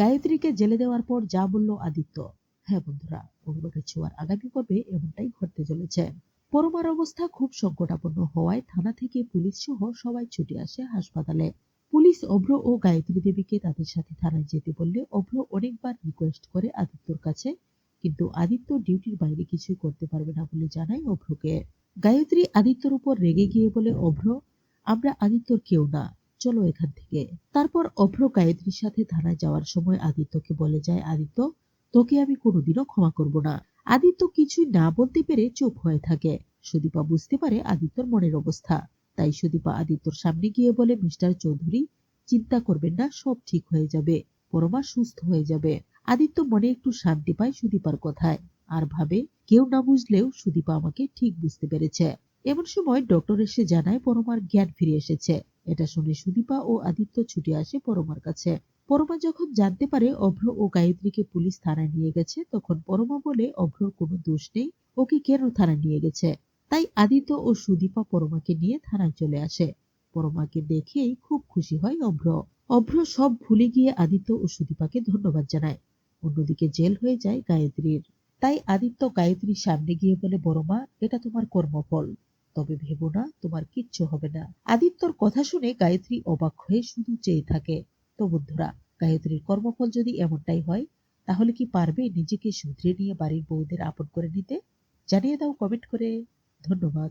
গায়ত্রীকে জেলে দেওয়ার পর যা বলল আদিত্য। হ্যাঁ বন্ধুরা অগ্রকে ছোঁয়ার আগামী পর্বে এমনটাই ঘটতে চলেছে। পরমার অবস্থা খুব সংকটাপন্ন হওয়ায় থানা থেকে পুলিশ সহ সবাই ছুটে আসে হাসপাতালে। পুলিশ অভ্র ও গায়ত্রী দেবীকে তাদের সাথে থানায় যেতে বললে অভ্র অনেকবার রিকোয়েস্ট করে আদিত্যর কাছে, কিন্তু আদিত্য ডিউটির বাইরে কিছুই করতে পারবে না বলে জানায় অভ্রকে। গায়ত্রী আদিত্যর উপর রেগে গিয়ে বলে, অভ্র, আমরা আদিত্যর কেউ না। চলো এখান থেকে। তারপর অভ্র গায়ত্রীর সাথে থানায় যাওয়ার সময় আদিত্যকে বলে যায়, আদিত্য, তোকে আমি কোনোদিনও ক্ষমা করব না। আদিত্য কিছুই না বলতে পেরে চুপ হয়ে থাকে। সুদীপা বুঝতে পারে আদিত্যর মনের অবস্থা। তাই সুদীপা আদিত্যর সামনে গিয়ে বলে, মিস্টার চৌধুরী, চিন্তা করবেন না, সব ঠিক হয়ে যাবে। পরমা সুস্থ হয়ে যাবে আদিত্য মনে একটু শান্তি পায় সুদীপার কথায়। আর ভাবে, কেউ না বুঝলেও সুদীপা আমাকে ঠিক বুঝতে পেরেছে। এমন সময় ডক্টর এসে জানায়, পরমার জ্ঞান ফিরে এসেছে। এটা শুনে সুদীপা ও আদিত্য ছুটে আসে পরমার কাছে। পরমা যখন জানতে পারে অভ্র ও গায়ত্রীকে পুলিশ থানায় নিয়ে গেছে, তখন পরমা বলে, অভ্রর কোনো দোষ নেই, ওকে কেন থানায় নিয়ে গেছে? তাই আদিত্য ও সুদীপা পরমাকে নিয়ে থানায় চলে আসে। পরমাকে দেখেই খুব খুশি হয় অভ্র। অভ্র সব ভুলে গিয়ে আদিত্য ও সুদীপাকে ধন্যবাদ জানায়। অন্যদিকে জেল হয়ে যায় গায়ত্রীর। তাই আদিত্য গায়ত্রীর সামনে গিয়ে বলে, বড়মা, এটা তোমার কর্মফল। তবে ভেবো না, তোমার কিচ্ছু হবে না। আদিত্যর কথা শুনে গায়ত্রী অবাক হয়ে শুধু চেয়ে থাকে। তো বন্ধুরা, গায়ত্রীর কর্মফল যদি এমনটাই হয়, তাহলে কি পারবে নিজেকে শুধরে নিয়ে বাড়ির বউদের আপন করে নিতে? জানিয়ে দাও কমেন্ট করে। ধন্যবাদ।